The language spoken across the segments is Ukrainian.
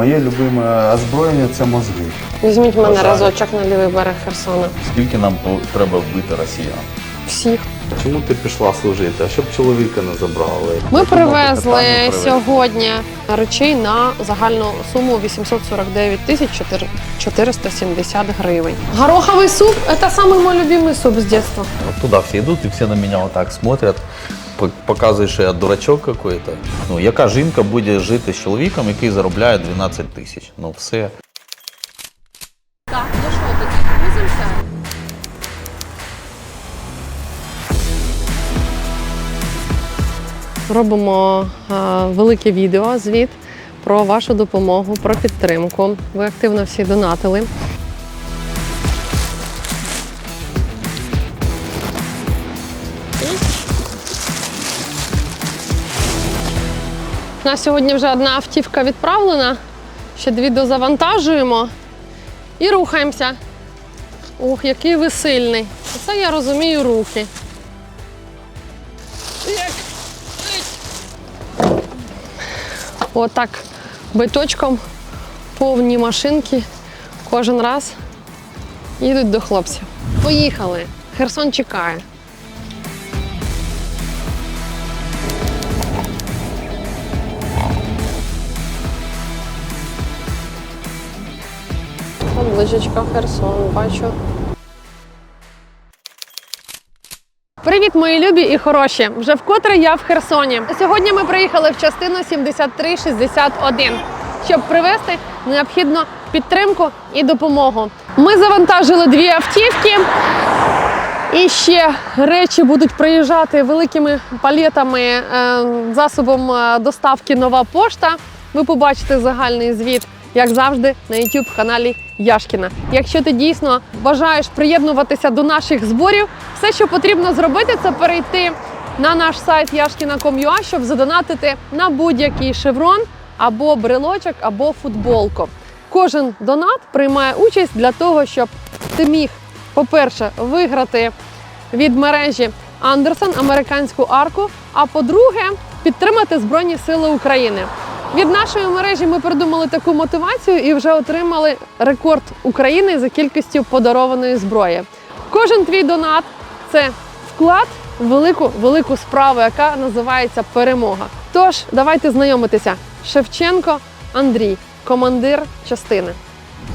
Моє любиме озброєння це мозги. Візьміть мене Бажаю. разочок на лівий берег Херсона. Скільки нам треба вбити росіян? Всіх. Чому ти пішла служити? А щоб чоловіка не забрали? Ми привезли сьогодні речей на загальну суму 849 тисяч 470 гривень. Гороховий суп – це самий мій любимий суп з дитинства. Вот туда все идут, и все на меня вот так смотрят, по- показують, що я дурачок какой-то. Ну, яка жінка буде жити з чоловіком, який заробляє 12 тисяч? Ну, все. Так, ну що тоді, грузимося? Робимо е, велике відео, звіт про вашу допомогу, про підтримку. Ви активно всі донатили. У нас сьогодні вже одна автівка відправлена, ще дві дозавантажуємо і рухаємося. Ох, який ви сильний. Це я розумію руки. Отак биточком повні машинки кожен раз їдуть до хлопців. Поїхали. Херсон чекає. Табличечка Херсон, бачу. Привіт, мої любі і хороші! Вже вкотре я в Херсоні. Сьогодні ми приїхали в частину 7361, щоб привезти необхідну підтримку і допомогу. Ми завантажили дві автівки. І ще речі будуть приїжджати великими палетами е, засобом е, доставки Нова пошта. Ви побачите загальний звіт, як завжди, на youtube каналі Яшкіна. Якщо ти дійсно бажаєш приєднуватися до наших зборів, все, що потрібно зробити, це перейти на наш сайт yashkina.com.ua, щоб задонатити на будь-який шеврон або брелочок, або футболку. Кожен донат приймає участь для того, щоб ти міг, по-перше, виграти від мережі Андерсон американську арку. А по-друге, підтримати Збройні Сили України. Від нашої мережі ми придумали таку мотивацію і вже отримали рекорд України за кількістю подарованої зброї. Кожен твій донат це вклад в велику велику справу, яка називається перемога. Тож давайте знайомитися. Шевченко Андрій, командир частини.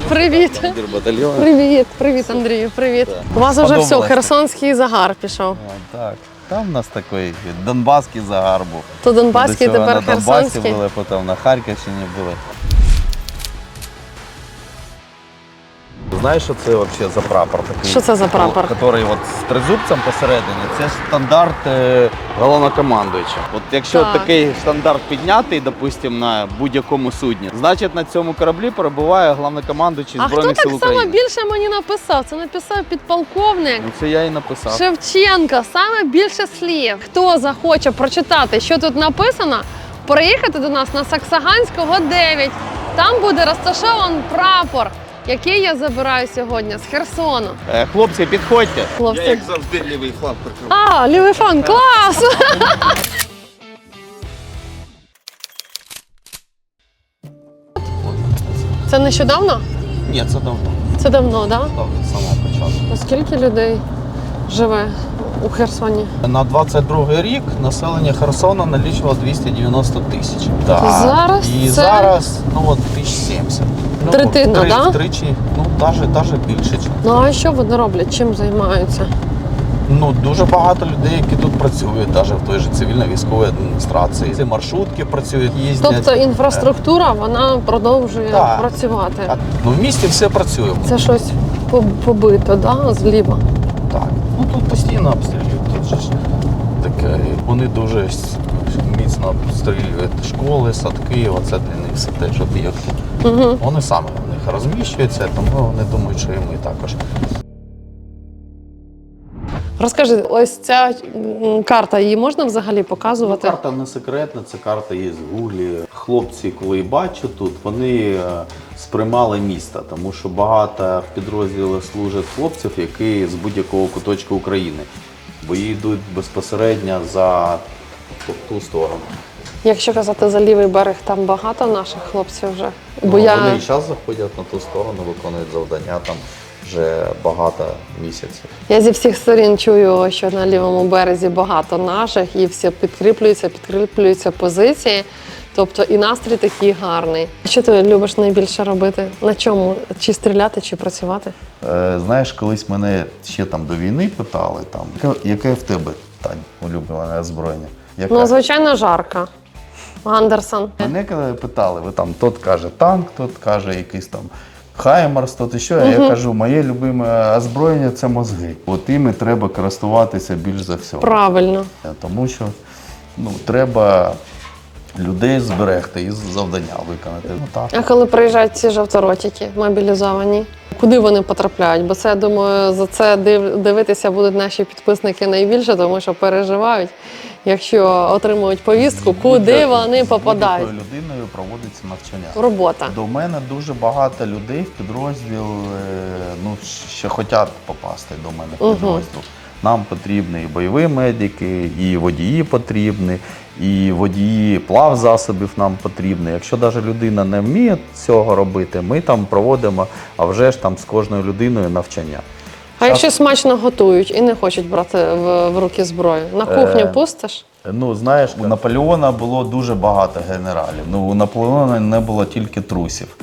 Привіт! Командир батальйону. Привіт, привіт, Андрію. Привіт. У вас вже все, херсонський загар пішов. А, Так. Там в нас такий донбаський загар був. То Донбаський, До цього тепер на Донбасі херсонський. були, потім на Харківщині були. Знаєш, що це взагалі за прапор такий? Що це за прапор? Який от з тризубцем посередині, це стандарт е, головнокомандуюча. От якщо Так. такий стандарт піднятий, допустимо, на будь-якому судні, значить на цьому кораблі перебуває головнокомандуючий А хто Збройних так сил само України. більше мені написав? Це написав підполковник. Ну це я і написав. Шевченко, саме більше слів. Хто захоче прочитати, що тут написано, приїхати до нас на Саксаганського 9. Там буде розташований прапор, який я забираю сьогодні з Херсону. Е, хлопці, підходьте. Хлопці. Я як завжди лівий фланг прикрив. А, лівий фланг, клас! Це нещодавно? Ні, це давно. Це давно, так? Да? Давно, з самого початку. А Скільки людей живе у Херсоні? На 22 рік населення Херсона налічувало 290 тисяч. Да. Зараз І це- зараз ну, от 1070. Ну, Третина, втри- да? Втричі, ну навіть, навіть більше. Ну а що вони роблять? Чим займаються? Ну, дуже багато людей, які тут працюють, навіть в той же цивільно-військовій адміністрації. Ці маршрутки працюють, їздять. Тобто інфраструктура вона продовжує Так. працювати. А, Ну, в місті все працює. Це щось по- побито, да? зліва. Так. Ну тут постійно обстрілюють. Тут же ж таке. Вони дуже міцно обстрілюють школи, садки. Оце для них все те, що. Угу. Вони саме в них розміщуються, тому вони думають, що і ми також. Розкажи, ось ця карта, її можна взагалі показувати? Ну, карта не секретна, це карта є з гуглі. Хлопці, коли бачу тут, вони е, сприймали місто, тому що багато в підрозділах служать хлопців, які з будь-якого куточка України. Бої йдуть безпосередньо за ту сторону. Якщо казати за лівий берег, там багато наших хлопців вже. Бо Ну, я Вони і зараз заходять на ту сторону, виконують завдання там вже багато місяців. Я зі всіх сторін чую, що на лівому березі багато наших, і всі підкріплюються, підкріплюються позиції. Тобто і настрій такий гарний. Що ти любиш найбільше робити? На чому? Чи стріляти, чи працювати? Е, знаєш, колись мене ще там до війни питали, там, яке, яке в тебе Тань, улюблене озброєння? Яке? Ну, звичайно, жарка. Андерсон. Мене коли питали, ви там тот каже танк, тот каже якийсь там Хаймарс, тот і що. А я кажу, моє любиме озброєння це мозги. От іми треба користуватися більш за всього. Правильно. Тому що ну, треба людей зберегти і завдання виконати. Ну так. А коли приїжджають ці жовторотики мобілізовані, куди вони потрапляють? Бо це я думаю, за це дивитися будуть наші підписники найбільше, тому що переживають, якщо отримують повістку, куди вони попадають. людиною проводиться навчання. Робота. До мене дуже багато людей в підрозділ е, ну, ще хочуть попасти до мене в підрозділ. Нам потрібні і бойові медики, і водії потрібні, і водії плавзасобів нам потрібні. Якщо навіть людина не вміє цього робити, ми там проводимо, а вже ж там з кожною людиною навчання. А якщо смачно готують і не хочуть брати в, в руки зброю, на кухню Е, пустиш? Ну, знаєш, у Наполеона було дуже багато генералів. Ну, у Наполеона не було тільки трусів.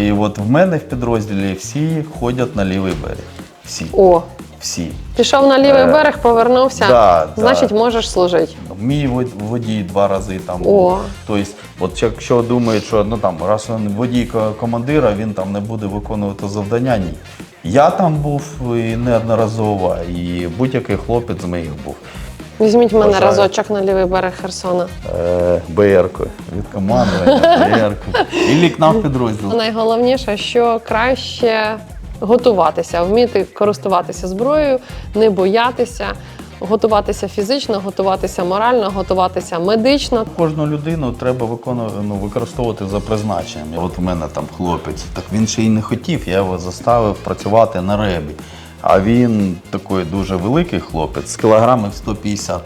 І от в мене в підрозділі всі ходять на лівий берег. Всі. О, Всі. пішов на лівий Е, берег, повернувся. да, да. значить, можеш служити. Мій вод- водій два рази там. О. Тобто, от якщо думають, що ну там раз він водій ко- командира, він там не буде виконувати завдання. Ні. Я там був і неодноразово, і будь-який хлопець з моїх був. Візьміть мене Бажаю. разочок на лівий берег Херсона. Е, БР-ку від командування, БР-ку. І к нам в підрозділ. Найголовніше, що краще готуватися, вміти користуватися зброєю, не боятися, готуватися фізично, готуватися морально, готуватися медично. Кожну людину треба виконувати, ну, використовувати за призначенням. От в мене там хлопець, так він ще й не хотів, я його заставив працювати на ребі. А він такий дуже великий хлопець, з кілограмів 150.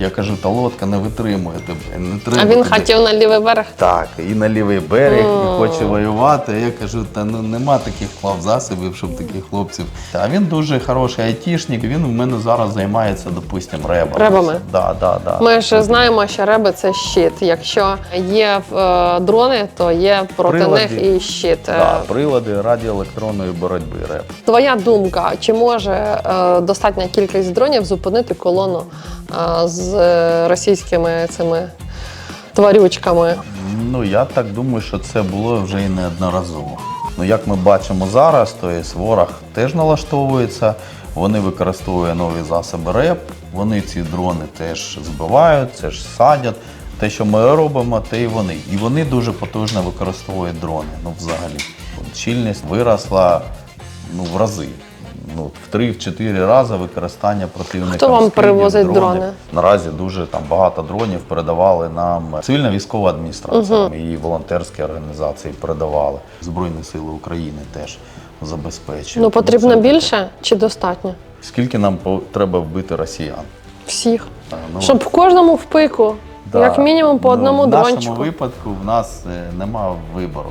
Я кажу, та лодка не витримує тебе. Не А він тобі». хотів на лівий берег. Так, і на лівий берег, і хоче воювати. Я кажу, та ну нема таких плавзасобів, щоб таких хлопців. А він дуже хороший айтішник. Він в мене зараз займається, допустимо, ребами. Ребами? Да, да, да. Ми ж знаємо, що реби це щит. Якщо є е, дрони, то є проти Прилади. них і щит. Да, прилади радіоелектронної боротьби РЕП. Твоя думка, чи може е, достатня кількість дронів зупинити колону е, з е, російськими цими тварючками? Ну я так думаю, що це було вже і неодноразово. Ну як ми бачимо зараз, то є ворог теж налаштовується, вони використовують нові засоби РЕП, вони ці дрони теж збивають, це ж садять. Те, що ми робимо, те і вони. І вони дуже потужно використовують дрони. Ну, взагалі. Щільність виросла ну, в рази. Ну, в 3-4 рази використання противника. Хто вам скидів, перевозить дронів. дрони? Наразі дуже там багато дронів передавали нам цивільна військова адміністрація і волонтерські організації передавали. Збройні сили України теж забезпечують. Ну потрібно це- більше чи достатньо? Скільки нам треба вбити росіян? Всіх. А, ну, Щоб в кожному в пику, да. як мінімум по Ну, одному В дрончику. нашому випадку в нас е, нема вибору.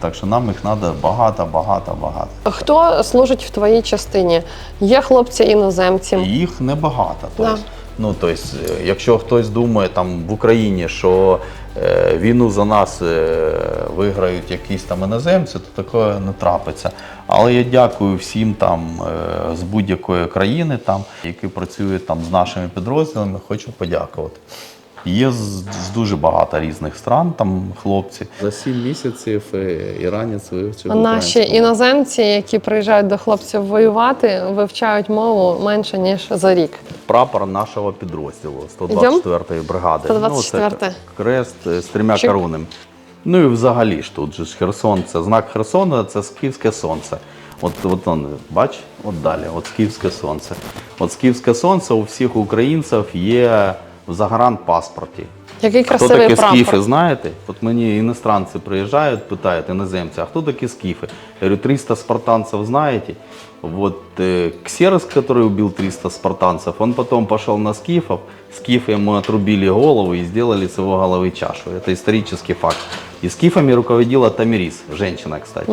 Так що нам їх треба багато, багато, багато. Хто служить в твоїй частині? Є хлопці іноземці. Їх небагато. Да. Тобто, ну, тобто, якщо хтось думає там в Україні, що е, війну за нас е, виграють якісь там іноземці, то таке не трапиться. Але я дякую всім там е, з будь-якої країни, там, які працюють там з нашими підрозділами, хочу подякувати. Є з, з дуже багато різних стран там хлопці. За сім місяців е, іранець вивчив. Наші іноземці, які приїжджають до хлопців воювати, вивчають мову менше ніж за рік. прапор нашого підрозділу 124-ї бригади. 124-й. Ну, це крест е, з трьома коронами. Ну і взагалі ж тут же ж Херсон, це знак Херсона, це скіфське сонце. От, от он, бач, от далі, от скіфське сонце. От скіфське сонце у всіх українців є в загранпаспорті. Який Хто красивий такі прапор. скіфи, знаєте? От мені іностранці приїжджають, питають іноземці, а хто такі скіфи? Я говорю, 300 спартанцев знаете? Вот э, Ксерос, который убил 300 спартанцев, он потом пошел на скифов, скифы ему отрубили голову и сделали с его головы чашу. Это исторический факт. И скифами руководила Тамирис, женщина, кстати.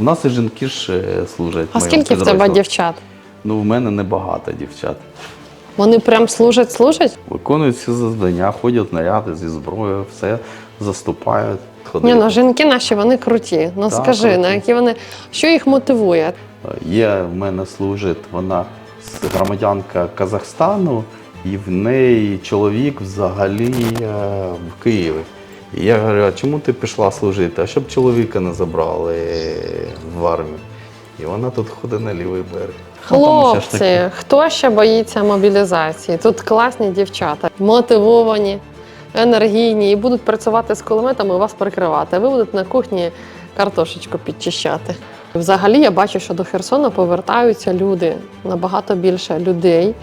У нас і жінки ж е, служать. А в моєму скільки в тебе підрозділі. дівчат? Ну, в мене небагато дівчат. Вони прям служать, служать? Виконують всі завдання, ходять наряди зі зброєю, все заступають. Ні, ну жінки наші вони круті. Ну Так, скажи, круті. на які вони що їх мотивує? Є в мене служить вона громадянка Казахстану, і в неї чоловік взагалі е, в Києві. І я говорю, а чому ти пішла служити? А щоб чоловіка не забрали в армію. І вона тут ходить на лівий берег. Хлопці, хто ще боїться мобілізації? Тут класні дівчата, мотивовані, енергійні і будуть працювати з кулеметами вас прикривати. Ви будете на кухні картошечку підчищати. Взагалі я бачу, що до Херсона повертаються люди, набагато більше людей.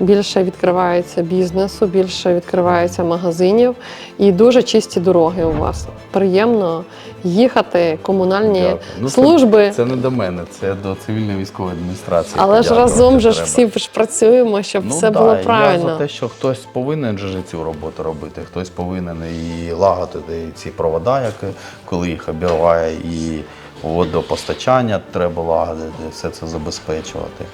Більше відкривається бізнесу, більше відкривається магазинів і дуже чисті дороги у вас. Приємно їхати, комунальні Ну, служби. Це, не до мене, це до цивільної військової адміністрації. Але ж разом же ж всі ж працюємо, щоб Ну, все да, було Я правильно. за те, що хтось повинен же цю роботу робити, хтось повинен і лагодити ці провода, які, коли їх обірває, і водопостачання треба лагодити, все це забезпечувати.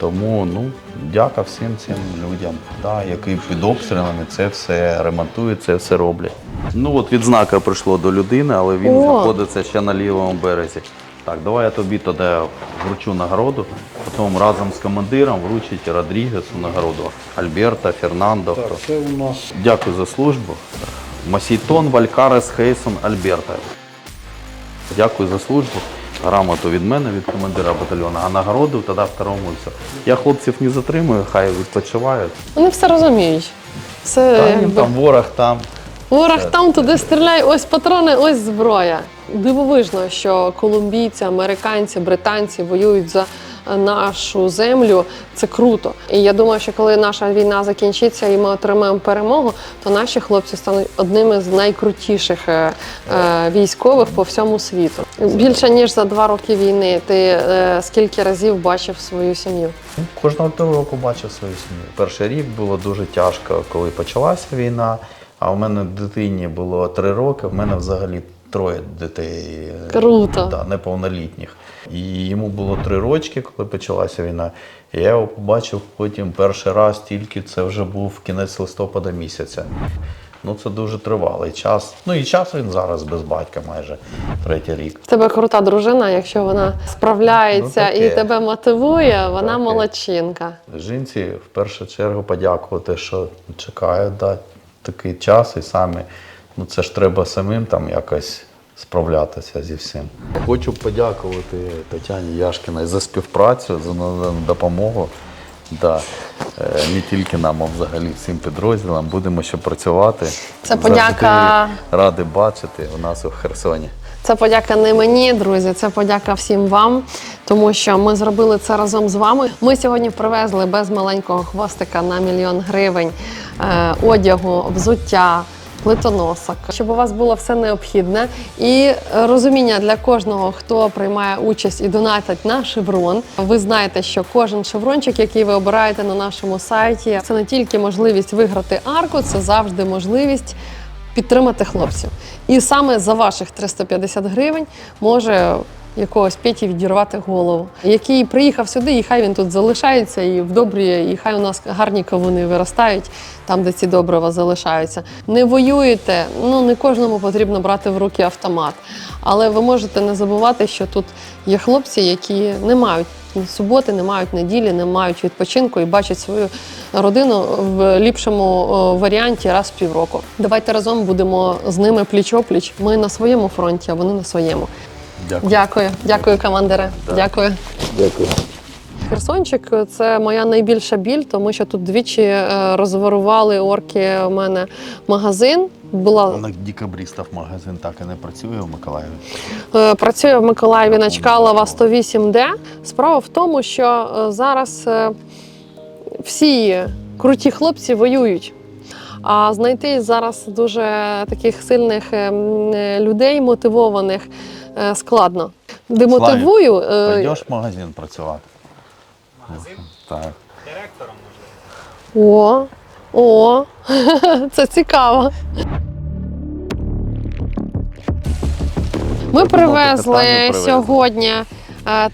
Тому ну, дяка всім цим людям, да, які під обстрілами це все ремонтують, це все роблять. Ну от відзнака прийшло до людини, але він О! знаходиться ще на лівому березі. Так, давай я тобі тоді вручу нагороду, потім разом з командиром вручить Родрігесу нагороду. Альберта, Фернандо. хто. Це у нас Дякую за службу. Масійтон, Валькарес, Хейсон, Альберта. Дякую за службу. Грамоту від мене, від командира батальйону, а нагороду тоді второму все. Я хлопців не затримую, хай відпочивають. Вони все розуміють. Все Та їм якби, там ворог там. ворог там туди стріляє, ось патрони, ось зброя. Дивовижно, що колумбійці, американці, британці воюють за нашу землю. Це круто. І я думаю, що коли наша війна закінчиться і ми отримаємо перемогу, то наші хлопці стануть одними з найкрутіших е, е, військових по всьому світу. Більше ніж за два роки війни. Ти е, скільки разів бачив свою сім'ю? Кожного того року бачив свою сім'ю. Перший рік було дуже тяжко, коли почалася війна. А у мене дитині було три роки, в мене взагалі троє дітей Круто. Да, неповнолітніх. І йому було три рочки, коли почалася війна. І я його побачив потім перший раз, тільки це вже був кінець листопада місяця. Ну це дуже тривалий час. Ну і час він зараз без батька майже третій рік. В тебе крута дружина, якщо вона справляється Ну, і тебе мотивує, вона Таке. молодчинка. Жінці в першу чергу подякувати, що чекають да, такий час і самі. Ну це ж треба самим там якось справлятися зі всім. Хочу подякувати Тетяні Яшкіної за співпрацю, за надану допомогу. Да. е, Не тільки нам, а взагалі всім підрозділам. Будемо ще працювати. Це подяка- Завжди ради бачити у нас у Херсоні. Це подяка не мені, друзі. Це подяка всім вам, тому що ми зробили це разом з вами. Ми сьогодні привезли без маленького хвостика на мільйон гривень е, одягу, взуття. Плитоносок, щоб у вас було все необхідне і розуміння для кожного, хто приймає участь і донатить на шеврон. Ви знаєте, що кожен шеврончик, який ви обираєте на нашому сайті, це не тільки можливість виграти арку, це завжди можливість підтримати хлопців. І саме за ваших 350 гривень може якогось Петі відірвати голову, який приїхав сюди, і хай він тут залишається і вдобрює, і хай у нас гарні кавуни виростають там, де ці добрива залишаються. Не воюєте, ну не кожному потрібно брати в руки автомат. Але ви можете не забувати, що тут є хлопці, які не мають суботи, не мають неділі, не мають відпочинку і бачать свою родину в ліпшому варіанті раз в півроку. Давайте разом будемо з ними пліч-опліч. Ми на своєму фронті, а вони на своєму. Дякую. Дякую, дякую, командире. Дякую. Дякую. Херсончик це моя найбільша біль, тому що тут двічі е, розворували орки у мене магазин. Була На декабристів магазин так і не працює в Миколаєві. Е, Працює в Миколаєві на Чкалова 108D. Справа в тому, що е, зараз всі круті хлопці воюють. А знайти зараз дуже таких сильних ем, людей, мотивованих, складно. Демотивую. Прийдеш Пойдеш в магазин працювати? Магазин? Так. О, о, це цікаво. Ми привезли сьогодні е,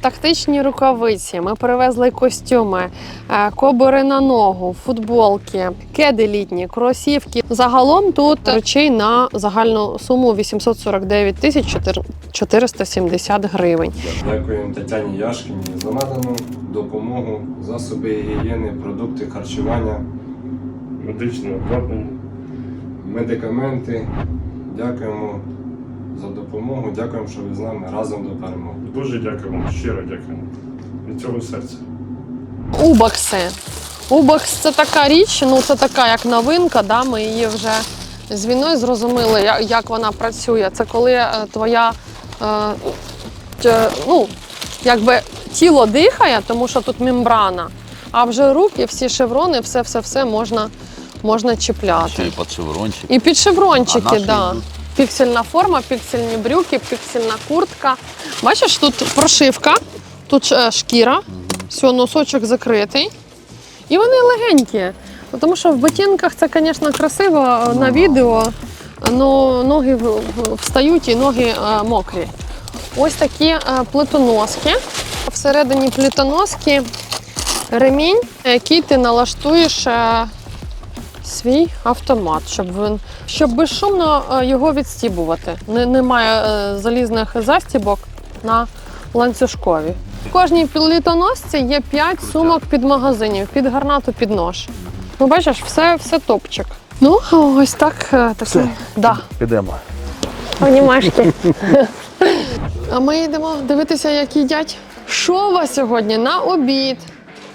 тактичні рукавиці, ми привезли костюми, е, кобури на ногу, футболки, кеди літні, кросівки. Загалом тут речей на загальну суму 849 тисяч 470 гривень. Дякуємо Тетяні Яшкіні за надану допомогу, засоби гігієни, продукти харчування, медичне обладнання. медикаменти. Дякуємо за допомогу. Дякуємо, що ви з нами разом до перемоги. Дуже дякуємо, щиро дякуємо. Від цього серця. Убакси. Убакс це така річ, ну це така як новинка. Да? Ми її вже з війною зрозуміли, як вона працює. Це коли е, твоя е, ну, якби тіло дихає, тому що тут мембрана, а вже руки, всі шеврони, все-все-все можна, можна чіпляти. Ще й під шеврончик. І під шеврончики, наші да. Піксельна форма, піксельні брюки, піксельна куртка. Бачиш, тут прошивка, тут е, шкіра, все, носочок закритий. І вони легенькі. Ну, Тому що в ботинках це, звісно, красиво на відео, але ноги встають і ноги е, мокрі. Ось такі е, плитоноски. Всередині плитоноски ремінь, який ти налаштуєш свій автомат, щоб він щоб безшумно е, його відстібувати. Не, немає е, залізних застібок на ланцюжкові. В кожній плитоносці є 5 сумок під магазинів, під гарнату, під нож. Ну, бачиш, все, все топчик. Ну, ось так. е, таке. Да. Підемо. Обнімашки. А ми йдемо дивитися, як їдять. Що у вас сьогодні на обід?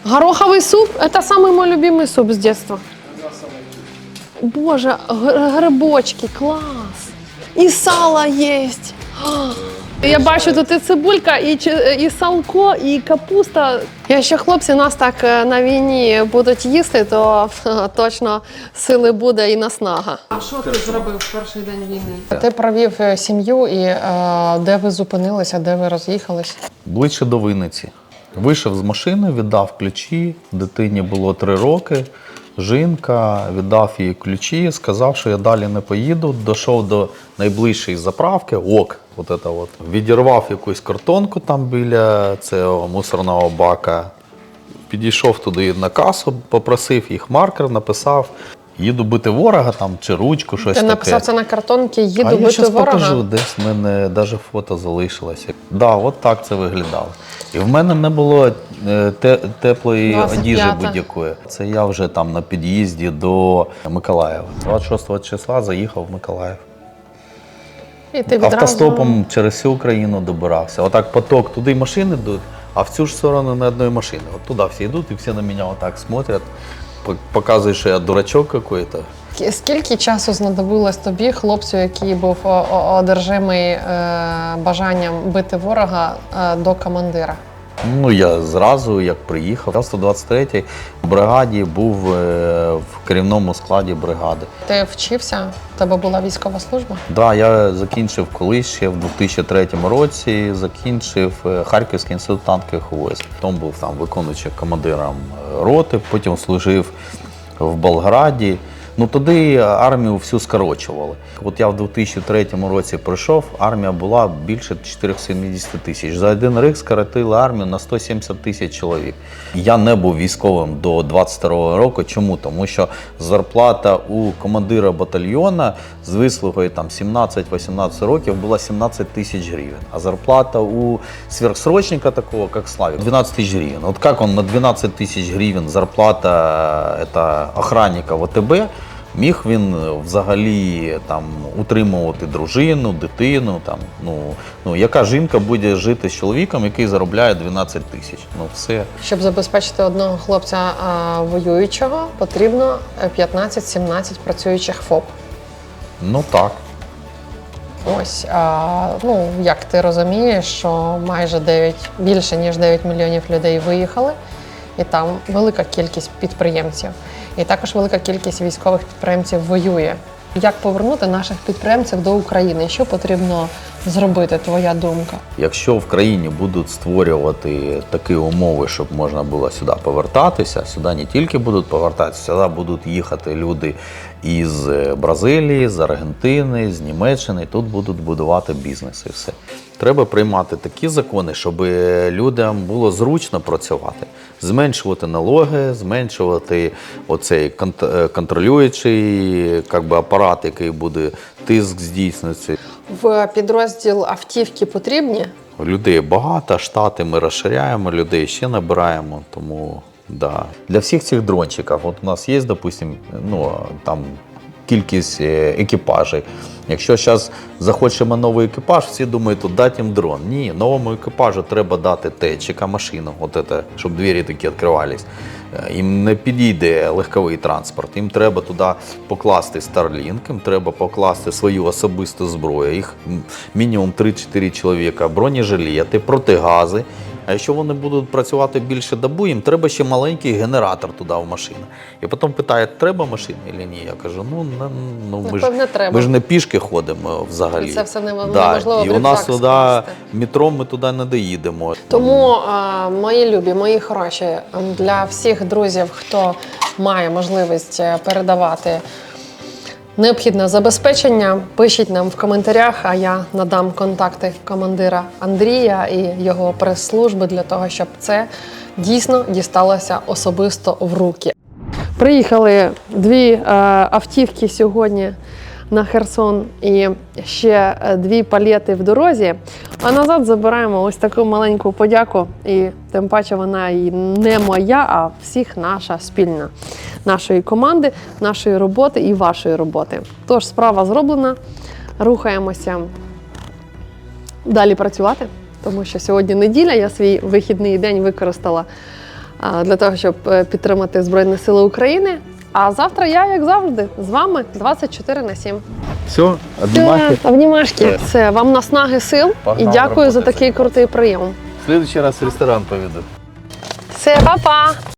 Гороховий суп це самий мій любимий суп з дитинства. Боже, грибочки, клас! І сало є. Я бачу, тут і цибулька, і, і салко, і капуста. Якщо хлопці нас так е, на війні будуть їсти, то точно сили буде і наснага. А що ти зробив в перший день війни? Ти провів е, сім'ю і е, де ви зупинилися, де ви роз'їхались? Ближче до Винниці. Вийшов з машини, віддав ключі. Дитині було три роки. Жінка віддав їй ключі, сказав, що я далі не поїду. Дійшов до найближчої заправки, ок, от це от. відірвав якусь картонку там біля цього мусорного бака. Підійшов туди на касу, попросив їх маркер, написав. Їду бити ворога там чи ручку, щось Ти таке. написав це на картонці, їду а я бити зараз ворога. покажу, десь в мене навіть фото залишилося. Да, от так це виглядало. І в мене не було е, те, теплої 25-та. одіжі будь-якої. Це я вже там на під'їзді до Миколаєва. 26 числа заїхав в Миколаїв. І ти відразу... Автостопом через всю Україну добирався. Отак поток, туди машини йдуть, а в цю ж сторону не одної машини. От туди всі йдуть і всі на мене отак смотрять, по- показують, що я дурачок якийсь. Скільки часу знадобилось тобі, хлопцю, який був одержимий е, бажанням бити ворога е, до командира? Ну, я зразу, як приїхав, я в 123-й бригаді був е, в керівному складі бригади. Ти вчився? У тебе була військова служба? Да, я закінчив колись ще в 2003 році, закінчив е, Харківський інститут танкових військ. Потім був там виконуючим командиром е, роти, потім служив в Болграді. Ну туди армію всю скорочували. От я в 2003 році прийшов, армія була більше 470 тисяч. За один рік скоротили армію на 170 тисяч чоловік. Я не був військовим до 22 року. Чому? Тому що зарплата у командира батальйона з вислугою там 17-18 років була 17 тисяч гривень. А зарплата у сверхсрочника такого, як Славик, 12 тисяч гривень. От як он на 12 тисяч гривень зарплата это, охранника ВТБ, міг він взагалі там утримувати дружину, дитину. Там, ну, ну, яка жінка буде жити з чоловіком, який заробляє 12 тисяч? Ну все. Щоб забезпечити одного хлопця а, воюючого, потрібно е, 15-17 працюючих ФОП. Ну так. Ось а, ну як ти розумієш, що майже 9, більше ніж 9 мільйонів людей виїхали, і там велика кількість підприємців, і також велика кількість військових підприємців воює. Як повернути наших підприємців до України? Що потрібно зробити? Твоя думка? Якщо в країні будуть створювати такі умови, щоб можна було сюди повертатися, сюди не тільки будуть повертатися, сюди будуть їхати люди із е, Бразилії, з Аргентини, з Німеччини. Тут будуть будувати бізнес і все. Треба приймати такі закони, щоб людям було зручно працювати, зменшувати налоги, зменшувати оцей е, контролюючий би, апарат, який буде тиск здійснювати. В підрозділ автівки потрібні? Людей багато, штати ми розширяємо, людей ще набираємо. Тому да. для всіх цих дрончиків, от у нас є, допустим, ну там кількість е, екіпажів. Якщо зараз захочемо новий екіпаж, всі думають, тут дати їм дрон. Ні, новому екіпажу треба дати течика, машину, от це, щоб двері такі відкривались. Е, Їм не підійде легковий транспорт. Їм треба туди покласти Starlink, їм треба покласти свою особисту зброю. Їх мінімум 3-4 чоловіка, бронежилети, протигази. А якщо вони будуть працювати більше добу, їм треба ще маленький генератор туди в машину. І потім питають, треба машина чи ні? Я кажу, ну, на- ну ми, ж, Напевне, треба. ми ж не пішки ходимо взагалі. І це все немо- да. І в у нас туди метро ми туди не доїдемо. Тому, мої любі, мої хороші, ем, для всіх друзів, хто має можливість е, передавати необхідне забезпечення, пишіть нам в коментарях, а я надам контакти командира Андрія і його прес-служби для того, щоб це дійсно дісталося особисто в руки. Приїхали дві е, автівки сьогодні на Херсон і ще е, дві палети в дорозі. А назад забираємо ось таку маленьку подяку. І тим паче вона і не моя, а всіх наша спільна нашої команди, нашої роботи і вашої роботи. Тож справа зроблена. Рухаємося далі працювати, тому що сьогодні неділя. Я свій вихідний день використала для того, щоб е, підтримати Збройні Сили України. А завтра я, як завжди, з вами 24 на 7. Все, обнімашки. Обнімашки. Все, вам наснаги сил Погнали і дякую за такий крутий прийом. В следующий раз в ресторан поведу. Все, па-па!